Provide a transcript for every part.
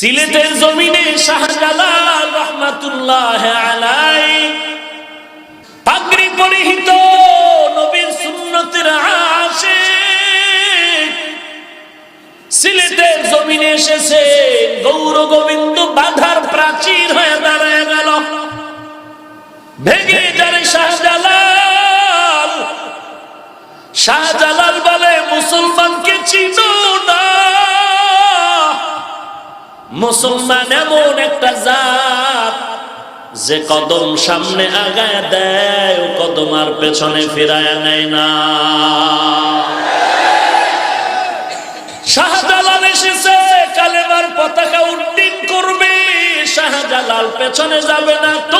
সিলেটের জমিনে শাহজালাল রহমাতুল্লাহ আলাই পাগড়ি পরিহিত নবীর সুন্নতের আসে সিলেটের জমিনে এসেছে গৌর গোবিন্দ বাধার প্রাচীর হয়ে দাঁড়ায় গেল। ভেঙে যারে শাহজালাল। শাহজালাল বলে, মুসলমানকে চিনো মুসলমান এমন একটা জাত যে কদম সামনে আগায় দেয় কদম আর পেছনে ফিরায় নেয় না। শাহজালাল এসেছে, কালেমার পতাকা উড্ডিন করবে, শাহজালাল পেছনে যাবে না তোকেই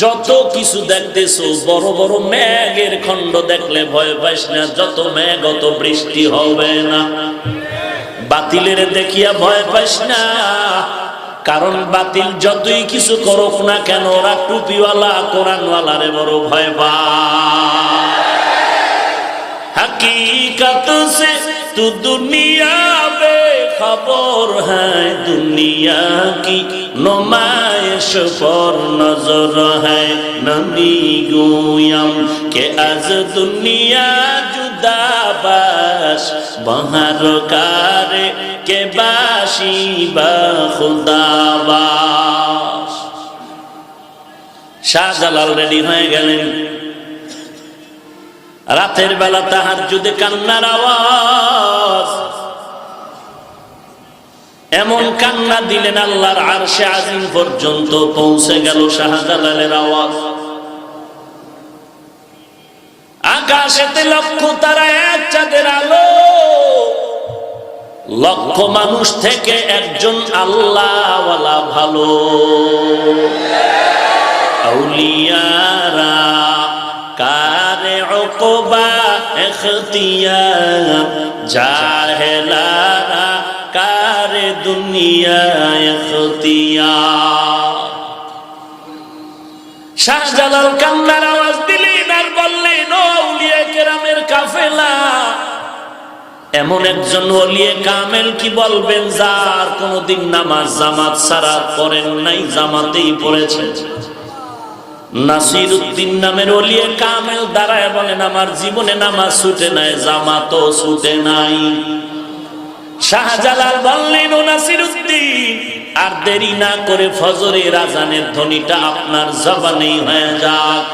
যত কিছু দেখতেছো, বড় বড় ম্যাগের খণ্ড দেখলে ভয় পাইস না, যত ম্যাগ অত বৃষ্টি হবে না। বাতিলের দেখিয়া ভয় পাইস না, কারণ বাতিল যতই কিছু করুক না কেন, ওরা টুপিওয়ালা কোরআনওয়ালা রে বড় ভয় পায়। হকীকত সে তু দুনিয়া বে খবর হ্যায় দুনিয়া কি নমায়শ পর নজর হ্যায় নামি গুয়াম কে আজ দুনিয়া জুদাবাস, বহার কারে কে বাসি বা খুদাবাস। শাহজালাল রেডি হয়ে গেলেন। রাতের বেলা তাহার যদি কান্নার আওয়াজ এমন কান্না দিলেন আল্লাহর আরশে আজিম পর্যন্ত পৌঁছে গেল শাহজালালের আওয়াজ। আকাশেতে লক্ষ তারা এক চাঁদের আলো। লক্ষ মানুষ থেকে একজন আল্লাহওয়ালা ভালো। আউলিয়ারা, কারে ওকবা এখতিয়ার জাহেলারা কারে শাহজালাল কান্নার আওয়াজ দিলেন আর বললেন কেরামের কাফেলা। এমন একজন ওলিয়ে কামেল কি বলবেন, যার কোনদিন নামাজ জামাত ছাড়া করেন নাই, জামাতেই পড়েছে। নাসির উদ্দিন নামের অলিয়ে কামেল দাঁড়ায় বলেন, আমার জীবনে নামাজ ছুটে নাই, জামাতও ছুটে নাই। শাহজালাল বললেন, ও নাসিরুদ্দিন আর দেরি না করে ফজরের আজানের ধ্বনিটা আপনার জবানেই হয়ে যাক।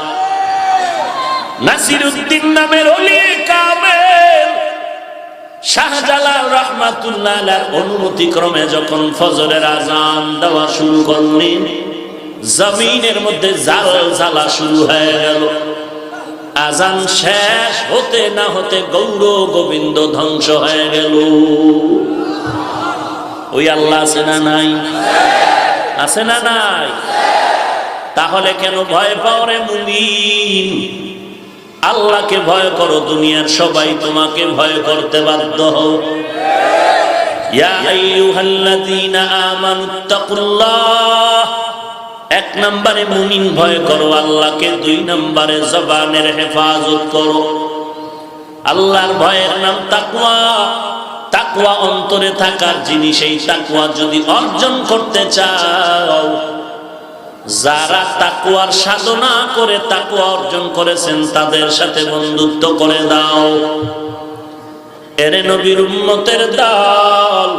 নাসির উদ্দিন নামের অলিয়ে কামেল। শাহজালাল রহমাতুল্লাহ অনুমতি ক্রমে যখন ফজরের আজান দেওয়া শুরু করলেন, জমিনের মধ্যে জাল জ্বালা শুরু হয়ে গেল। আজান শেষ হতে না হতে গৌর গোবিন্দ ধ্বংস হয়ে গেল। ওই আল্লাহ আছে না নাই? আছে না নাই? তাহলে কেন ভয় পাও রে মুমিন? আল্লাহকে ভয় করো, দুনিয়ার সবাই তোমাকে ভয় করতে বাধ্য হও। ইয়া আইয়ুহাল্লাযীনা আমানুত্তাকুল্লাহ এক নম্বরে মুমিন ভয় করো, আল্লাহকে দুই নম্বরে জবানের হেফাজত করো। আল্লাহর ভয়ের নাম তাকুয়া তাকুয়া অন্তরে থাকার জিনিস, এই তাকুয়া যদি অর্জন করতে চাও, যারা তাকুয়ার সাধনা করে তাকুয়া অর্জন করেছেন, তাদের সাথে বন্ধুত্ব করে দাও। এরে নবীর উম্মতের দল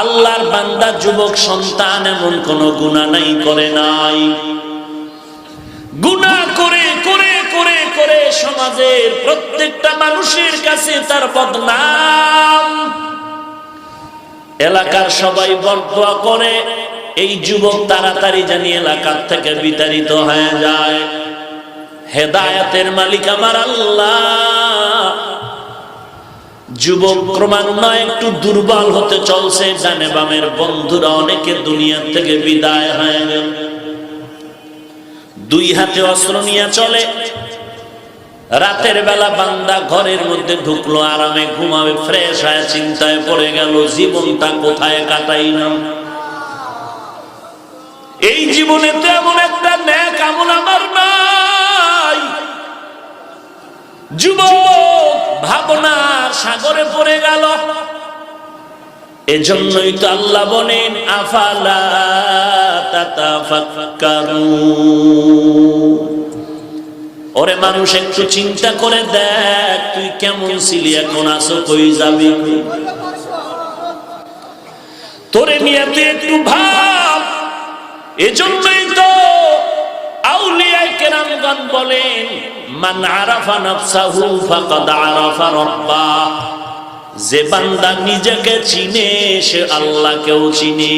আল্লাহর বান্দা যুবক সন্তান এমন কোন গুণা নাই, করে নাই। গুণা করে করে করে করে সমাজের প্রত্যেকটা মানুষের কাছে তার বদনাম। এলাকার সবাই বরদোয়া করে, এই যুবক তাড়াতাড়ি জানি এলাকার থেকে বিতাড়িত হয়ে যায়। হেদায়াতের মালিক আমার আল্লাহ। যুবক ক্রমান্বয়ে একটু দুর্বল হতে চলছে, জানে বামের বন্ধুরা অনেকে দুনিয়া থেকে বিদায় হয়ে গেল। দুই হাতে অস্ত্র নিয়ে চলে, রাতের বেলা বান্দা ঘরের মধ্যে ঢুকলো, আরামে ঘুমাবে ফ্রেশ হয়ে চিন্তায় পড়ে গেল, জীবনটা কোথায় কাটাইলাম। এই জীবনে তো এমন একটা ন্যাক আমল আমার নাই। যুবক ভাবনার সাগরে পড়ে গেল। এজন্যই তো আল্লাহ বলেন, আফালা ওরে মানুষ, একটু চিন্তা করে দেখ, তুই কেমন ছিলি, এখন আসো কই যাবি? তোরে নিয়ে তুই একটু ভাব। এজন্যই আউলিয়ায়ে কেরামগণ বলেন, মান আরাফা নাফসাহু ফাকাদ আরাফা রাব্বাহ যে বান্দা নিজেকে চিনে, সে আল্লাহকেও চিনে।